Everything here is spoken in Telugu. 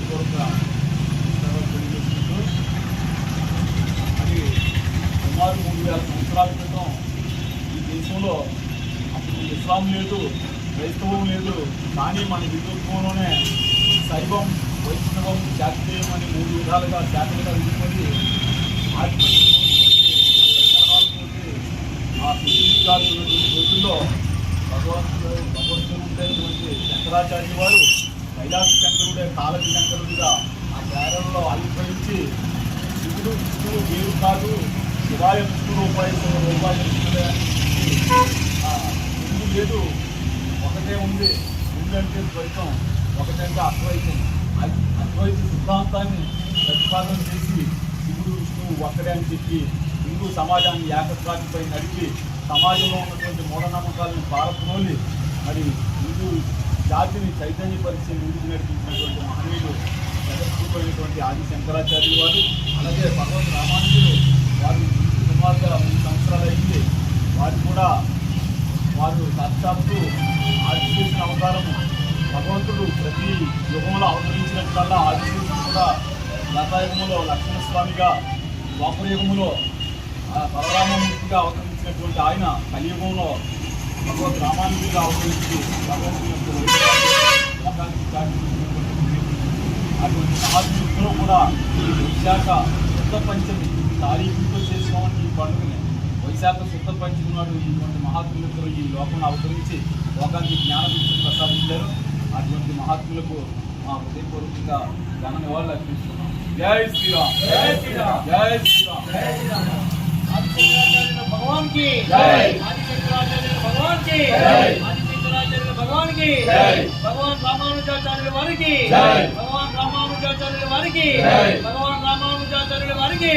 హృదయపూర్వక తెలియజేసుకుంటూ అది సుమారు మూడు వేల సంవత్సరాల క్రితం ఈ దేశంలో అప్పుడు ఇస్లాం లేదు క్రైస్తవం లేదు కానీ మన హిందుత్వంలోనే శైవం వైష్ణవం శాక్తేయం అని మూడు విధాలుగా శాఖలుగా విడిపోయి ఆధిపత్యం కోరుకొని ఆ సుశీలికాలు రోజుల్లో భగవంతుడు భగవంతుడు ఉండేటువంటి శంకరాచార్య వారు కైలాస శంకరుడే కాలకి శంకరుడిగా ఆ ప్రేరణలో ఆవిర్భవించి శివుడు విష్ణువు వేరు కాదు శివాయ విష్ణు రూపాయి రూపాయి విష్ణుడే లేదు. ఒకటే ఉంది. రెండు అంటే ద్వైతం ఒకటంటే అద్వైతం. అద్వైత సిద్ధాంతాన్ని ప్రతిపాదన చేసి శివుడు విష్ణువు ఒక్కడే అని చెప్పి హిందూ సమాజాన్ని ఏకత్రాటిపై నడిపి సమాజంలో ఉన్నటువంటి మూఢనమ్మకాలను పారద్రోలి మరి హిందూ జాతిని చైతన్యపరిచి ముందుకు నడిపించినటువంటి మహనీయులు జగత్తుపోయినటువంటి ఆది శంకరాచార్యులు వారు అలాగే భగవత్ రామానుజులు వారు సుమారుగా మూడు సంవత్సరాలు అయింది. వారు కూడా వారు సాక్షాత్తు ఆదిశేషుని అవతారము. భగవంతుడు ప్రతి యుగంలో అవతరించినట్లల్లా ఆదిశేషుడు కూడా లతాయుగంలో లక్ష్మణస్వామిగా ద్వాపర యుగంలో బలరామమూర్తిగా అవతరించినటువంటి ఆయన కలియుగంలో భగవత్ రామానుజుగా అవతరించి భగవంతుని అటువంటి మహాత్ములు కూడా ఈ వైశాఖ శుద్ధ పంచమి తారీఖుతో చేసుకోమని ఈ పండుగని వైశాఖ శుద్ధ పంచమి నాడు ఇటువంటి మహాత్ములందరూ ఈ లోకంలో అవతరించి లోకానికి జ్ఞాన ప్రసాదించారు. అటువంటి మహాత్ములకు మా హృదయపూర్వకంగా ఘన నివాళులు అర్పిస్తున్నాం. జై శ్రీరామ్. జై శ్రీరామ్. జై శ్రీరామ్. జై శ్రీరామ్. ఆదిశంకరాచార్యుల భగవాన్కి భగవాన్కి జై. ఆదిశంకరాచార్యుల భగవాన్కి జై. భగవాన్ రామానుజాచార్యుల వారికి. భగవాన్ రామానుజాచార్యుల వారికి. భగవాన్ రామానుజాచార్యుల వారికి.